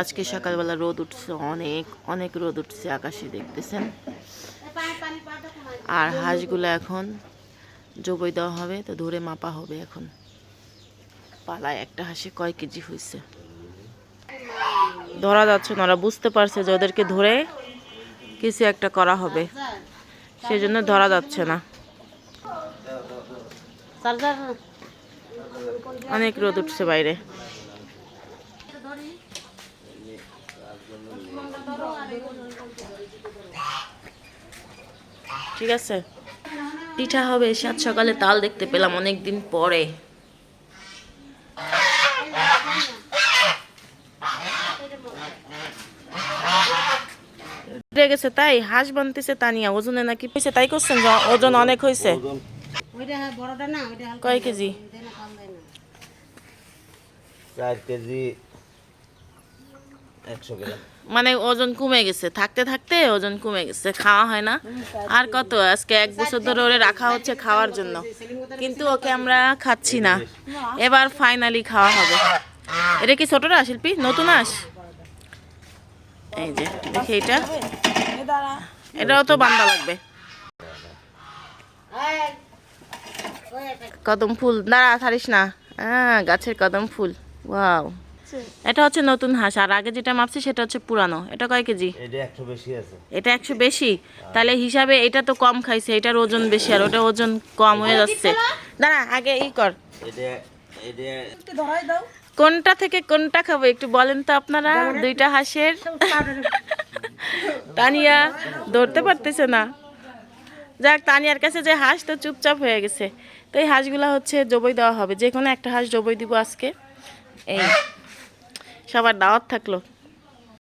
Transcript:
আজকে সকালবেলা রোদ উঠছে, অনেক অনেক রোদ উঠছে আকাশে দেখতেছেন। আর হাঁসগুলো এখন জবই দেওয়া হবে, তো ধরে মাপা হবে এখন। পালায় একটা হাঁসে কয় কেজি হয়েছে ধরা যাচ্ছে না, ওরা বুঝতে পারছে যে ওদেরকে ধরে কিছু একটা করা হবে। সেই জন্য ধরা যাচ্ছে না। অনেক রোদ উঠছে বাইরে। ঠিক আছে? পিঠা হবে সাত সকালে তাল দেখতে পেলাম অনেক দিন পরে গেছে তাই হাঁস বানতেছে তানিয়া ওজনে নাকি পেয়েছে তাই করছেন ওজন অনেক হয়েছে? হালকা কয় কেজি? চার কেজি। মানে ওজন কমে গেছে। থাকতে থাকতে ওজন কমে গেছে। খাওয়া হয় না। আর কত? আজকে এক বছর ধরে ওরে রাখা হচ্ছে খাওয়ার জন্য। কিন্তু ওকে আমরা খাচ্ছি না। এবার ফাইনালি খাওয়া হবে। এটা কি ছোটরা, শিল্পী? নতুন আস? এই যে, দেখি এটা। এটাও তো বান্দা লাগবে। কদম ফুল। দাঁড়া, ছাড়িস না। হ্যাঁ গাছের কদম ফুল। ওয়াও এটা হচ্ছে নতুন হাঁস আর আগে যেটা মাপছি সেটা হচ্ছে পুরানো। এটা কয় কেজি? এটা একশো বেশি আছে। এটা একশো বেশি? তাহলে হিসাবে এটা তো কম খাইছে এটার ওজন বেশি আর ওটা ওজন কম হয়ে যাচ্ছে। দাঁড়া আগে ই কর। কোনটা থেকে কোনটা খাব একটু বলেন তো আপনারা দুইটা হাঁসের? তানিয়া ধরতে পারতেছে না। যাক তানিয়ার কাছে যে হাঁস তো চুপচাপ হয়ে গেছে। তো এই হাঁসগুলো হচ্ছে জবই দেওয়া হবে। যে কোনো একটা হাঁস জবই দিব আজকে। এই। সবার দাওয়াত থাকল।